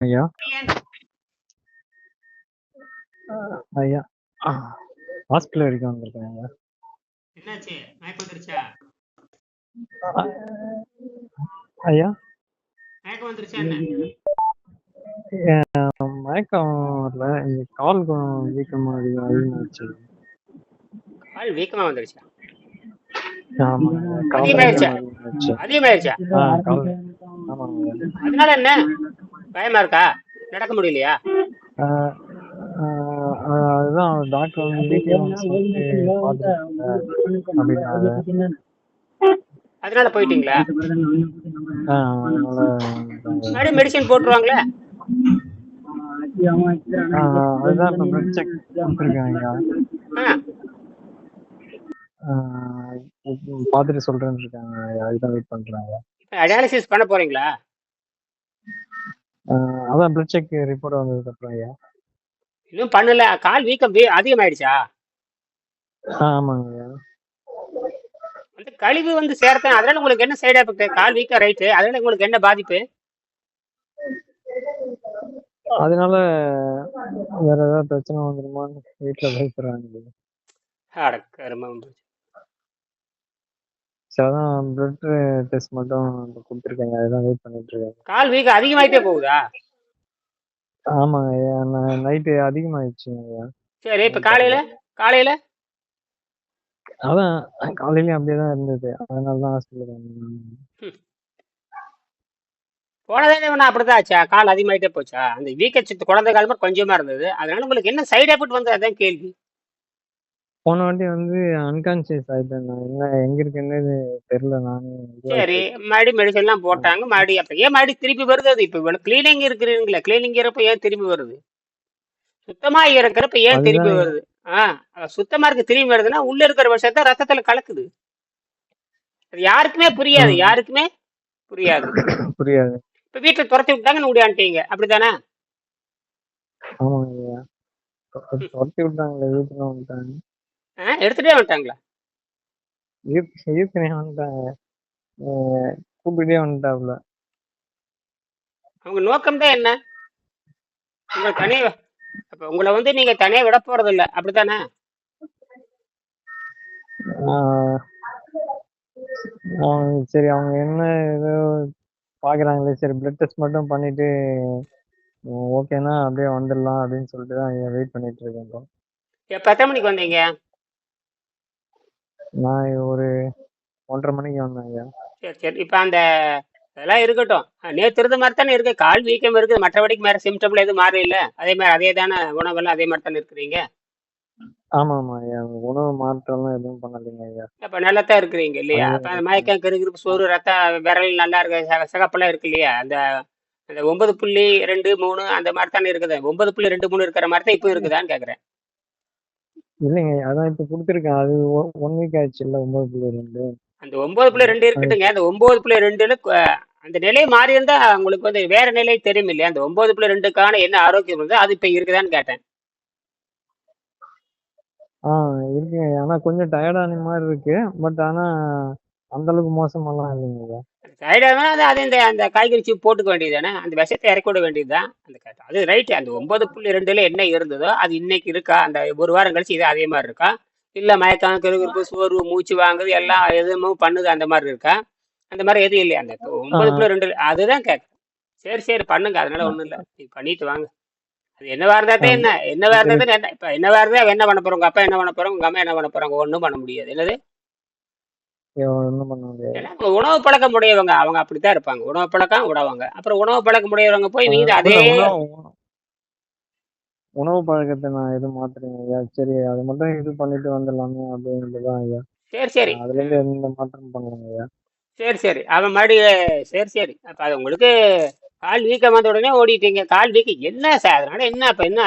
ஐயா? ஐயா. ஹாஸ்பிட்டல் வரைக்கும் வந்திருக்கேன் ஐயா. என்னாச்சு? மயக்கம் வந்துருச்சா? ஐயா? மயக்கம் வந்துருச்சா என்ன? மயக்கம் வரல. கால் வீக்கம் அதிகம் அதிகமாகிடுச்சு கால் வீக்கமா வந்துருச்சா? அதிகமாயிருச்சா? ஆமாங்க. அதனால என்ன? பயமா இருக்கா? நடக்க முடியலையா? அதுதான் டாக்டர் வந்து அதனால போயிட்டீங்களா? மறுபடியும் மெடிசன் போட்டுருவாங்களே? அதுதான் செக் பார்த்துட்டு சொல்றேன்னு இருக்காங்க. அதுதான் வெயிட் பண்றாங்க? இப்ப டயாலிசிஸ் பண்ண போறீங்களா? அதான் பிளட் செக் ரிப்போர்ட் வந்ததுக்கு அப்புறம் ஐயா. இன்னும் பண்ணல. கால் வீக்கம் வீ- அதிகமாயிடுச்சா? ஆமாங்க ஐயா வந்து கழிவு வந்து சேர்த்தேன் அதனால உங்களுக்கு என்ன சைடு எஃபெக்ட் கால் வீக்கம் ரைட்டு அதனால உங்களுக்கு என்ன பாதிப்பு? அதனால வேற ஏதாவது பிரச்சனை வந்துருமான்னு வீட்டுல பயப்படுறாங்க அட கருமம். சரி அதான் பிளட் டெஸ்ட் மட்டும் கொடுத்துருக்காங்க. அதுதான் வெயிட் பண்ணிட்டு இருக்கேன் கால் வீக்கம் அதிகமாயிட்டே போகுதா? ஆமாங்க நைட்டு அதிகமாயிடுச்சுங்க சரி இப்ப காலையில? காலையில? அதான் காலையிலயும் அப்படியே தான் இருந்தது. அதனால தான் ஹாஸ்பிட்டலுக்கு வந்தேன். போனதே வேணா அப்படிதான் ஆச்சா? கால் அதிகமாயிட்டே போச்சா? அந்த வீக்கச்சத்து குழந்தை கால் மாதிரி கொஞ்சமா இருந்தது. அதனால உங்களுக்கு என்ன சைடு எஃபெக்ட் வந்து அதான் கேள்வி. போன வாட்டி வந்து அன்கான்சியஸ் ஆயிட்டேன் நான். என்ன எங்க இருக்குன்னு தெரியல நான். சரி மறுபடியும் மெடிசன் எல்லாம் போட்டாங்க. மறுபடியும் அப்ப ஏன் மறுபடியும் திருப்பி வருது அது? இப்ப இவ்வளவு கிளீனிங் இருக்கிறீங்களா. கிளீனிங் இருப்ப ஏன் திரும்பி வருது? சுத்தமா இருக்கிறப்ப ஏன் அதுதான். வருது? ஆஹ் சுத்தமா இருக்க திரும்பி வருதுன்னா உள்ள இருக்கிற விஷயத்த ரத்தத்துல கலக்குது. அது யாருக்குமே புரியாது. யாருக்குமே புரியாது. புரியாது. இப்ப வீட்டுல துரத்தி விட்டாங்கன்னு ஓடியான்ட்டீங்க அப்படித்தானே? ஆமாங்க ஐயா தொ- துரத்தி விட்டாங்களே வீட்டுல வந்துட்டாங்க. ஆஹ் எடுத்துட்டே வந்துட்டாங்களா? ஈர்த்தனே வந்துட்டாங்க. கூப்பிட்டே வந்துட்டாப்ல அவங்க நோக்கம் தான் என்ன? உங்களை தனியா அப்ப உங்களை வந்து நீங்க தனியா விட போறது இல்ல அப்படித்தானே? ஆஹ் அவங்க சரி அவங்க என்ன ஏதோ பாக்குறாங்களே சரி பிளட் டெஸ்ட் மட்டும் பண்ணிட்டு ஓகேனா அப்படியே வந்துடலாம் அப்படின்னு சொல்லிட்டு தான் வெயிட் பண்ணிட்டு இருக்கேன் இப்போ. எப்ப எத்தனை மணிக்கு வந்தீங்க? நான் ஒரு ஒன்றரை மணிக்கு வந்தேன் ஐயா சரி சரி. இப்ப அந்த அதெல்லாம் இருக்கட்டும். நேற்று இருந்த மாதிரி தானே இருக்கு. கால் வீக்கம் இருக்குது. மற்றபடிக்கு வேற சிம்டம்ல எதுவும் மாறி இல்ல. அதே மாதிரி அதே தானே உணவெல்லாம் அதே மாதிரி தானே இருக்கிறீங்க? ஆமா ஆமா ஐயா உணவு மாற்றம்லாம் எதுவும் பண்ணலைங்க ஐயா. அப்ப நல்லா தான் இருக்கிறீங்க இல்லையா? அப்ப அந்த மயக்கம் கிருகிருப்பு சோறு ரத்த விரல் நல்லா இருக்கு சக- சிகப்பெல்லாம் இருக்கு இல்லையா? அந்த அந்த ஒன்பது புள்ளி ரெண்டு மூணு அந்த மாதிரி தானே இருக்குது. ஒன்பது புள்ளி ரெண்டு மூணு இருக்கிற மாதிரி தான் இப்போ இருக்குதான்னு கேக்குறேன். இல்லைங்க அதான் இப்போ கொடுத்துருக்கேன். அது ஒன் வீக் ஆயிடுச்சு இல்லை ஒன்பது புள்ளி ரெண்டு. அந்த ஒன்பது புள்ளி ரெண்டு இருக்கட்டுங்க. அந்த ஒன்பது புள்ளி ரெண்டுல அந்த நிலை மாறி இருந்தா உங்களுக்கு வந்து வேற நிலை தெரியும் இல்லையா? அந்த ஒன்பது புள்ளி ரெண்டுக்கான என்ன ஆரோக்கியம் இருந்தது அது இப்ப இருக்குதான்னு கேட்டேன். ஆ இருக்குங்க. ஆனால் கொஞ்சம் டயர்டான மாதிரி இருக்கு. பட் ஆனால் அந்த அளவுக்கு மோசமெல்லாம் இல்லைங்க. சைடாக அது இந்த அந்த காய்கறி சீப் போட்டுக்க வேண்டியது தானே அந்த விஷத்தை இறக்கி விட வேண்டியது தான் அந்த க- அது ரைட்டு அந்த ஒன்பது புள்ளி ரெண்டுல என்ன இருந்ததோ அது இன்னைக்கு இருக்கா? அந்த ஒரு வாரம் கழிச்சு இது அதே மாதிரி இருக்கா? இல்ல மயக்கம் கிருகிருப்பு சோர்வு மூச்சு வாங்குது எல்லாம் எதுவும் பண்ணுது அந்த மாதிரி இருக்கா? அந்த மாதிரி எதுவும் இல்லையா? அந்த ஒன்பது புள்ளி ரெண்டு அதுதான் கேட்குறேன் சரி சரி பண்ணுங்க. அதனால ஒண்ணும் இல்லை. நீ பண்ணிட்டு வாங்க. அது என்னவா இருந்தாத்தே என்ன? என்னவா இருந்தா என்ன இப்ப என்னவா இருந்தா என்ன பண்ண போறோம் உங்க அப்பா என்ன பண்ண போறாங்க? உங்க அம்மா என்ன பண்ண போறாங்க? ஒண்ணும் பண்ண முடியாது. என்னது? ஒண்ணும் பண்ண முடியாது. அவங்க உணவு பழக்கம் உடையவங்க அவங்க அப்படித்தான் இருப்பாங்க. உணவு பழக்கம் விடவாங்க அப்புறம் உணவு பழக்கம் உடையவங்க போய் நீங்க அதே உணவு பழக்கத்தை நான் எதுவும் மாத்துறேங்க ஐயா. சரி அது மட்டும் இது பண்ணிட்டு வந்துடலாமே அப்படின்றது தான் ஐயா. சரி சரி. அதுல இருந்து எந்த மாற்றம் பண்ணலங்க ஐயா. சரி சரி. அவன் மறுபடியும் சரி சரி. அப்ப அது உங்களுக்கு கால் வீக்கம் வந்த உடனே ஓடிட்டீங்க. கால் வீக்கம் என்ன சார்? அதனால என்ன அப்ப என்ன?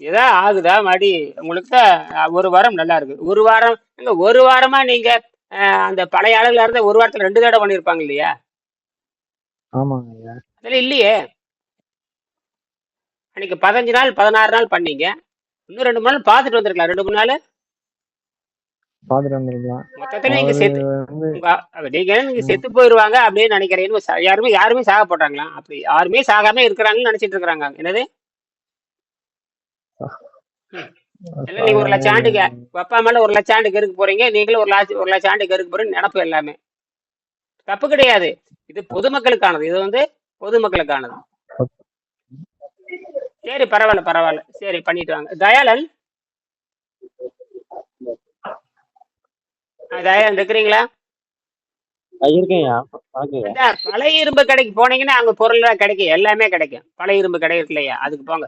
ஏதா ஆகுதா? மறுபடி உங்களுக்கு தான் ஒரு வாரம் நல்லா இருக்கு. ஒரு வாரம் ஒரு வாரமா நீங்க அந்த பழைய ஆளுகளா இருந்தா ஒரு வாரத்துல ரெண்டு தடவை பண்ணியிருப்பாங்க இல்லையா? ஆமாங்க ஐயா. அதெல்லாம் இல்லையே. அன்னைக்கு பதினஞ்சு நாள் பதினாறு நாள் பண்ணீங்க. இன்னும் ரெண்டு மூணு நாள் பார்த்துட்டு வந்திருக்கலாம். ரெண்டு மூணு நாள்? பார்த்துட்டு வந்திருக்கலாம். மொத்தத்துல நீங்க அவரு செத்து வந்து உங்க நீங்க நீங்க செத்து போயிருவாங்க அப்படின்னு நினைக்கிறேன் யாருமே யாருமே சாக போட்டாங்களா? அப்படி யாருமே சாகாம இருக்கிறாங்கன்னு நினைச்சிட்டு இருக்கிறாங்க. என்னது? இல்ல நீங்க ஒரு லட்சம் ஆண்டுக்கு அப்பா மேல ஒரு லட்சம் ஆண்டுக்கு இருக்க போறீங்க. நீங்களும் ஒரு லட்சம் ஒரு லட்சம் ஆண்டுக்கு இருக்க போறீங்க நினப்பு எல்லாமே. தப்பு கிடையாது. இது பொதுமக்களுக்கானது. இது வந்து பொதுமக்களுக்கானது. சரி பரவாயில்ல பரவாயில்ல. சரி பண்ணிட்டு வாங்க. தயாளன்? ஆ, தயாளன் இருக்கிறீங்களா இருக்கேன்யா பழைய இரும்பு கடைக்கு போனீங்கன்னா அங்க பொருள் எல்லாம் கிடைக்கும். எல்லாமே கிடைக்கும். பழைய இரும்பு கடை இருக்கு இல்லையா அதுக்கு போங்க.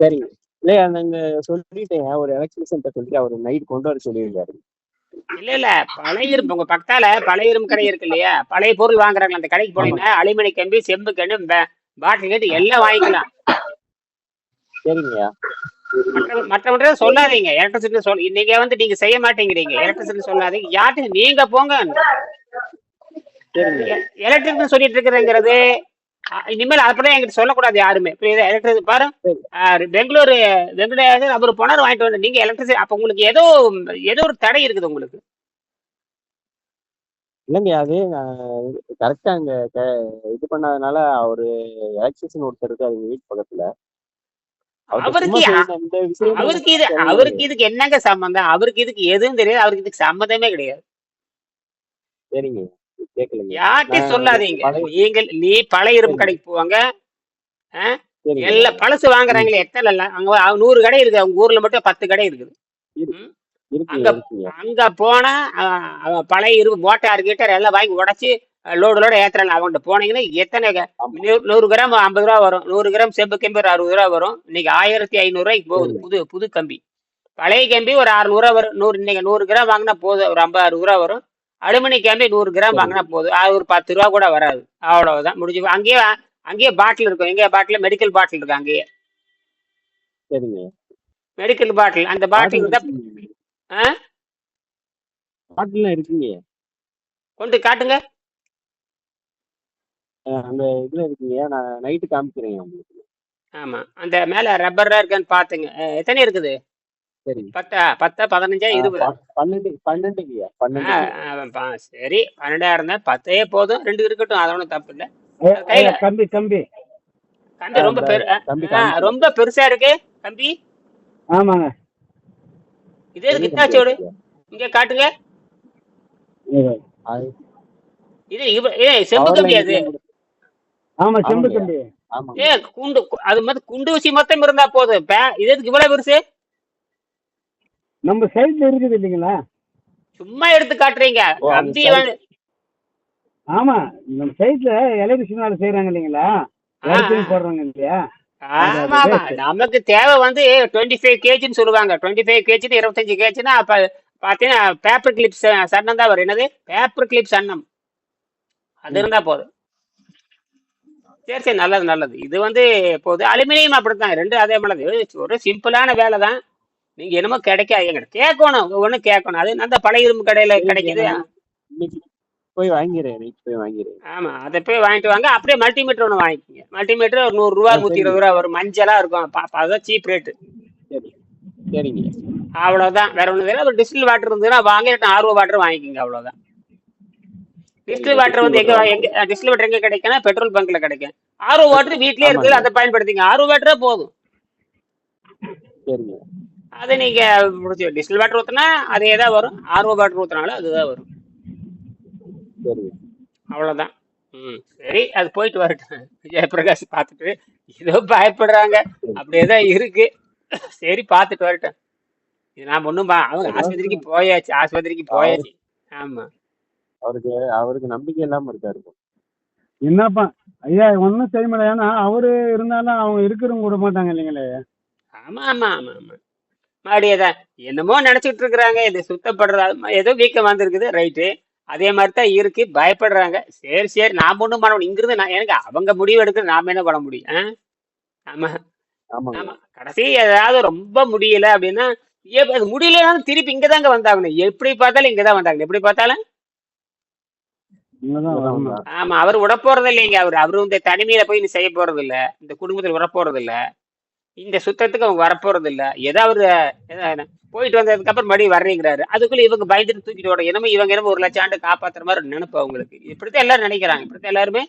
சரிங்க. இல்லையா நாங்க சொல்லிட்டேன். ஒரு எலக்ட்ரிஷியன் சொல்லிட்டு அவர் நைட் கொண்டு வர சொல்லியிருக்காரு. இல்ல இல்ல. பழைய இரும்பு உங்க பக்கத்தால பழைய இரும்பு கடை இருக்கு இல்லையா? பழைய பொருள் வாங்குறாங்க அந்த கடைக்கு போனீங்கன்னா அலுமினிய கம்பி செம்பு கண்ணு பாட்டில் கேட்டு எல்லாம் வாங்கிக்கலாம். சரிங்கய்யா. மற்ற மற்றவங்க சொல்லாதீங்க. எலக்ட்ரிசிட்டி சொல் நீங்க வந்து நீங்க செய்ய மாட்டேங்கிறீங்க. எலக்ட்ரிசிட்டி சொல்லாதீங்க. யார்கிட்ட நீங்க போங்க. சரிங்க. எலக்ட்ரிக் சொல்லிட்டு இருக்கிறேங்கிறது இனிமேல் அப்படியே என்கிட்ட சொல்லக்கூடாது யாருமே. புரியுதா எலக்ட்ரிக் பாரு பெங்களூரு வெங்கடேசன் அவர் போனார் வாங்கிட்டு வந்து நீங்க எலக்ட்ரிசிட்டி அப்ப உங்களுக்கு ஏதோ ஏதோ ஒரு தடை இருக்குது உங்களுக்கு. இல்லைங்க அது கரெக்டா அங்க இது பண்ணாதனால அவரு எலக்ட்ரிஷியன் ஒருத்தர் இருக்காரு எங்க வீட்டு பக்கத்துல. அவருக்கு அவருக்கு இது அவருக்கு இதுக்கு என்னங்க சம்பந்தம்? அவருக்கு இதுக்கு எதுவும் தெரியாது அவருக்கு இதுக்கு சம்மந்தமே கிடையாது. சரிங்க. யார்கிட்டயும் சொல்லாதீங்க. நீங்கள் நீ பழைய இரும்பு கடைக்கு போவாங்க. எல்லாம் பழசு வாங்குறாங்களே எத்தனை இல்ல அங்க நூறு கடை இருக்குது. அவங்க ஊர்ல மட்டும் பத்து கடை இருக்குது. அங்க அங்க போனா பழைய இரும்பு மோட்டார் கீட்டார் எல்லாம் வாங்கி உடைச்சு லோடு லோடு ஏத்துறாங்க. அவன்கிட்ட போனீங்கன்னா எத்தனை நூறு கிராம் ஐம்பது ரூபா வரும். நூறு கிராம் செம்பு கம்பி ஒரு அறுபது ரூபா வரும். இன்னைக்கு ஆயிரத்தி ஐநூறு ரூபாய்க்கு போகுது. புது புது கம்பி. பழைய கம்பி ஒரு அறுநூறு ரூபா வரும். நூறு இன்னைக்கு நூறு கிராம் வாங்கினா போதும். ஒரு ஐம்பது அறுபது ரூபா வரும். அலுமினிய கம்பி நூறு கிராம் வாங்கினா போதும். அது ஒரு பத்து ரூபா கூட வராது. அவ்வளவுதான். முடிஞ்சு அங்கேயே அங்கேயே பாட்டில் இருக்கும். எங்க பாட்டில் மெடிக்கல் பாட்டில் இருக்கு அங்கேயே. சரிங்க. மெடிக்கல் பாட்டில் அந்த பாட்டில் பாட்டில் இருந்தா இருக்குங்க. கொண்டு காட்டுங்க. அந்த இதுல இருக்குங்க. நான் நைட்டு காமிக்கிறேன் உங்களுக்கு. ஆமா. அந்த மேல ரப்பரா இருக்கான்னு பாத்துங்க. எத்தனை இருக்குது? சரிங்க பத்தா பத்தா பதினஞ்சா ஆஹ் இருபதா. ப- பன்னெண்டு பன்னெண்டுங்கய்யா ஆ, பன்னெண்டுங்கய்யா ஆ, பா- சரி. பன்னெண்டாயிரம் தான் பத்தே போதும். ரெண்டு இருக்கட்டும். அது ஒன்றும் தப்பு இல்லை. கையில கம்பி ஆஹ் ரொம்ப இந்த பெரு ஆ, தம்பி ஆ, காமிக்கிறேன் ரொம்ப பெருசா இருக்கு. கம்பி ஆமாங்க. இது எதுக்கு பெரிய கம்பி இங்க காட்டுங்க. இது. அது இது இவ- ஏ செம்பு பவர் கம்பி அது. லைனுக்குலாம் கூட ஆமா செம்பு ஆமாங்கய்யா கம்பி ஆமாங்க ஏ குண்டு அது மாதிரி குண்டு ஊசி மொத்தம் இருந்தா போதும். பே- இது எதுக்கு இவ்வளவு பெருசு? நம்ம சைட்ல இருக்குது இல்லைங்களா? சும்மா எடுத்து காட்டுறீங்க. ஓ அந்த கம்பி சைடு வந்து ஆமா நம்ம சைட்ல எலக்ட்ரிஷன் வேலை செய்யறாங்க இல்லைங்களா? ஆ. போடுறாங்க இல்லையா? ஆமா அது ஆமா வேஸ்ட் நமக்கு தேவை வந்து டுவெண்ட்டி ஃபைவ் கேஜின்னு சொல்லுவாங்க. டுவெண்ட்டி ஃபைவ் கேஜின்னு இருபத்தஞ்சு கேஜின்னா அப்ப பாத்தீங்கன்னா பேப்பர் கிளிப்ஸ் சன்னம் தான் வரும். என்னது? பேப்பர் கிளிப் சன்னம். அது இருந்தா போதும். சரி சரி. நல்லது நல்லது. இது வந்து போகுது அலுமினியம் அப்படித்தான். ரெண்டு அதே மாதிரி ஒரு சிம்பிளான வேலை தான் நீங்க என்னமோ கிடைக்காது. எங்கிட்ட கேட்கணும். ஒவ்வொன்று கேட்கணும். அது அந்த பழைய இரும்பு கடையில கிடைக்குது. போய் வாங்கிறேன் போய் வாங்கிறேன் ஆமா அதை போய் வாங்கிட்டு வாங்க. அப்படியே மல்டிமீட்டர் ஒன்று வாங்கிக்கோங்க. மல்டிமீட்டர் ஒரு நூறு ரூபா நூத்தி இருபது ரூபா வரும். மஞ்சளா இருக்கும். அதான் சீப் ரேட்டு சரி சரிங்க. அவ்வளவுதான். வேற ஒண்ணு இல்லை. ஒரு டிஸ்டில் வாட்டர் இருந்ததுன்னா வாங்க. ஆர்வ வாட்டர் வாங்கிக்கோங்க. அவ்வளவுதான். டிஸ்டில் வாட்டர் வந்து எங்க எங்க டிஸ்டில் வாட்டர் எங்க கிடைக்கும்னா பெட்ரோல் பங்க்ல கிடைக்கும். ஆர்வ வாட்டர் வீட்லயே இருக்குது. ஆமாங்க அதை பயன்படுத்திங்க ஆர்வ வாட்டரே போதும். சரிங்க. அதை நீங்க முடிச்சு டிஸ்டில் வாட்டர் ஊத்துனா அதே தான் வரும். ஆர்வ வாட்டர் ஊத்துனாலும் அதுதான் வரும். அவ்வளவுதான். ம் சரி அது போயிட்டு வரட்டும். ஜெயபிரகாஷ் பார்த்துட்டு ஏதோ பயப்படுறாங்க. அப்படியே தான் இருக்கு. சரி பார்த்துட்டு வரட்டும். இது நான் ஒன்றும் அவங்க ஆஸ்பத்திரிக்கு போயாச்சு ஆஸ்பத்திரிக்கு அவரு போயாச்சு. ஆமா. அவருக்கு அவருக்கு நம்பிக்கை இல்லாம இருக்காரு. என்னப்பா? ஐயா ஒன்றும் செய்ய முடியாது ஏன்னா அவரு இருந்தாலும் அவங்க இருக்கிறவங்க விட மாட்டாங்க இல்லைங்களே. ஆமா ஆமா ஆமா ஆமா. மறுபடியும் தான் என்னமோ நினைச்சிட்டு இருக்கிறாங்க இது சுத்தப்படுறது ஏதோ வீக்கம் வந்திருக்குது ரைட்டு. அதே மாதிரி தான் இருக்கு பயப்படுறாங்க. சரி சரி நான் ஒன்றும் பண்ண முடியும். இங்கிருந்து நான் எனக்கு அவங்க முடிவு எடுக்கிறது நாம என்ன பண்ண முடியும்? ஆமா. ஆமா. கடைசி ஏதாவது ரொம்ப முடியல அப்படின்னா ஏ- அது முடியலனாலும் திருப்பி இங்க தாங்க வந்தாகணும். எப்படி பார்த்தாலும் இங்க தான் வந்தாங்க எப்படி பார்த்தாலும்? இங்கதான் இங்கதான் ஆமா அவர் விட போறது இல்லைங்க அவர் அவரு இந்த தனிமையில போய் நீ செய்ய போறது இல்ல இந்த குடும்பத்தில் விட போறது இல்ல இந்த சுத்தத்துக்கு அவங்க வரப்போறது இல்ல ஏதோ அவரு ஏதோ போயிட்டு வந்ததுக்கு அப்புறம் மறுபடியும் வர்றீங்கிறாரு. அதுக்குள்ள இவங்க பயந்துட்டு தூக்கிட்டு ஓட என்னமோ இவங்க என்னமோ ஒரு லட்சம் ஆண்டு காப்பாத்துற மாதிரி நினைப்பு அவங்களுக்கு. இப்படித்தான் எல்லாரும் நினைக்கிறாங்க. இப்படித்தான் எல்லாருமே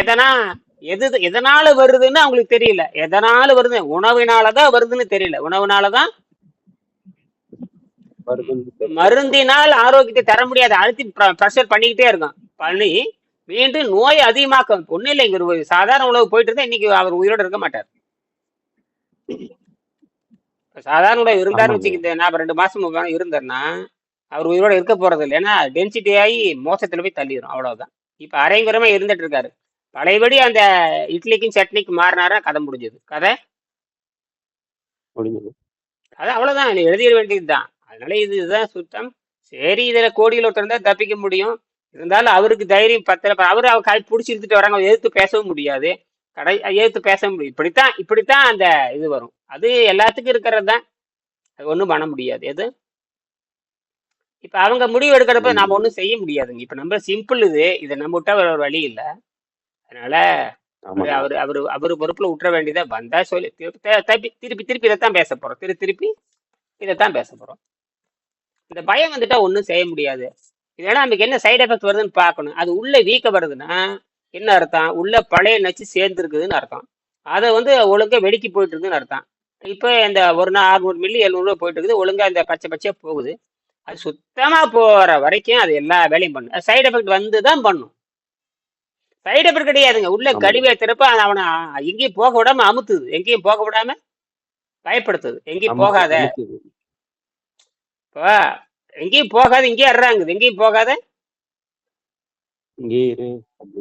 எதனா எது எதனால வருதுன்னு அவங்களுக்கு தெரியல. எதனால வருது? உணவினாலதான் வருதுன்னு தெரியல. உணவுனாலதான். மருந்தினால் ஆரோக்கியத்தை தர முடியாது. அழுத்தி ப்ரெஷர் பண்ணிக்கிட்டே இருக்கும் பண்ணி மீண்டும் நோய் அதிகமாக்கும். ஒன்றும் இல்லை இங்க ஒரு சாதாரண உணவு போயிட்டு இருந்தா இன்னைக்கு அவர் உயிரோட இருக்க மாட்டார். சாதாரண உணவு இருந்தாருன்னு வச்சுக்கிட்டு நான் ரெண்டு மாசம் இருந்தாருன்னா அவர் உயிரோட இருக்க போறது இல்லை. ஏன்னா டென்சிட்டி ஆகி மோசத்துல போய் தள்ளிடும் அவ்வளவுதான். இப்ப அரைங்குறமா இருந்துட்டு இருக்காரு. பழையபடி அந்த இட்லிக்கும் சட்னிக்கும் மாறினாரா கதை முடிஞ்சது. கதை? அது அவ்வளவுதான். நீ எழுதிட வேண்டியதுதான். அதனால இது இதுதான் சுத்தம். சரி இதுல கோடியில் ஒருத்தர் தான் தப்பிக்க முடியும். இருந்தாலும் அவருக்கு தைரியம் பத்தல. அவரு அவர் கை பிடிச்சி இழுத்துட்டு வராங்க எதிர்த்து பேசவும் முடியாது. கடை எதிர்த்து பேச முடியும் இப்படித்தான் இப்படித்தான் அந்த இது வரும். அது எல்லாத்துக்கும் இருக்கிறது தான் அது ஒன்றும் பண்ண முடியாது. எது? இப்ப அவங்க முடிவு எடுக்கிறப்ப நாம ஒன்றும் செய்ய முடியாதுங்க. இப்ப நம்ம சிம்பிள் இது. இதை நம்ம விட்டா வேற ஒரு வழி இல்லை. அதனால அவர் அவர் அவர் பொறுப்புல விட்டுற வேண்டியதா வந்தா சொல்லி. திருப்பி திருப்பி திருப்பி இதைத்தான் பேச போறோம். திரு திருப்பி இதைத்தான் பேச போறோம். இந்த பயம் வந்துட்டா ஒன்றும் செய்ய முடியாது. இதனால நமக்கு என்ன சைடு எஃபெக்ட் வருதுன்னு பார்க்கணும். அது உள்ள வீக்க வருதுன்னா என்ன அர்த்தம்? உள்ள பழைய நச்சு சேர்ந்துருக்குதுன்னு அர்த்தம். அதை வந்து ஒழுங்கா வெடிக்கி போயிட்டு இருக்குதுன்னு அர்த்தம். இப்போ இந்த ஒரு நாள் அறுநூறு மில்லி எழுநூறு போயிட்டு இருக்குது ஒழுங்கா இந்த பச்சை பச்சையா போகுது. அது சுத்தமா போற வரைக்கும் அது எல்லா வேலையும் பண்ணும். சைடு எஃபெக்ட் வந்து தான் பண்ணும். சைடு எஃபெக்ட் கிடையாதுங்க. உள்ள கழிவை திறப்ப அவனை எங்கேயும் போக விடாம அமுத்துது. எங்கேயும் போக விடாம பயப்படுத்துது. எங்கேயும் போகாத. இப்போ எங்கேயும் போகாத இங்கேயே அறாங்குது எங்கேயும் போகாத.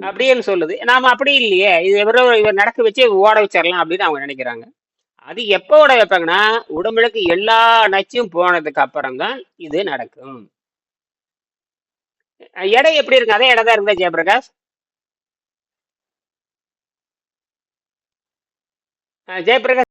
அப்படின்னு சொல்லுது? நாம அப்படி இல்லையே. இது இவரோ இவர் நடக்க வச்சு ஓட வச்சிடலாம் அப்படின்னு அவங்க நினைக்கிறாங்க. அது எப்போ ஓட வைப்பாங்கன்னா உடம்புக்கு எல்லா நச்சும் போனதுக்கு அப்புறம் தான் இது நடக்கும். எடை எப்படி இருக்கு? அதே எடை தான் இருந்தா ஜெயபிரகாஷ் ஜெயபிரகாஷ்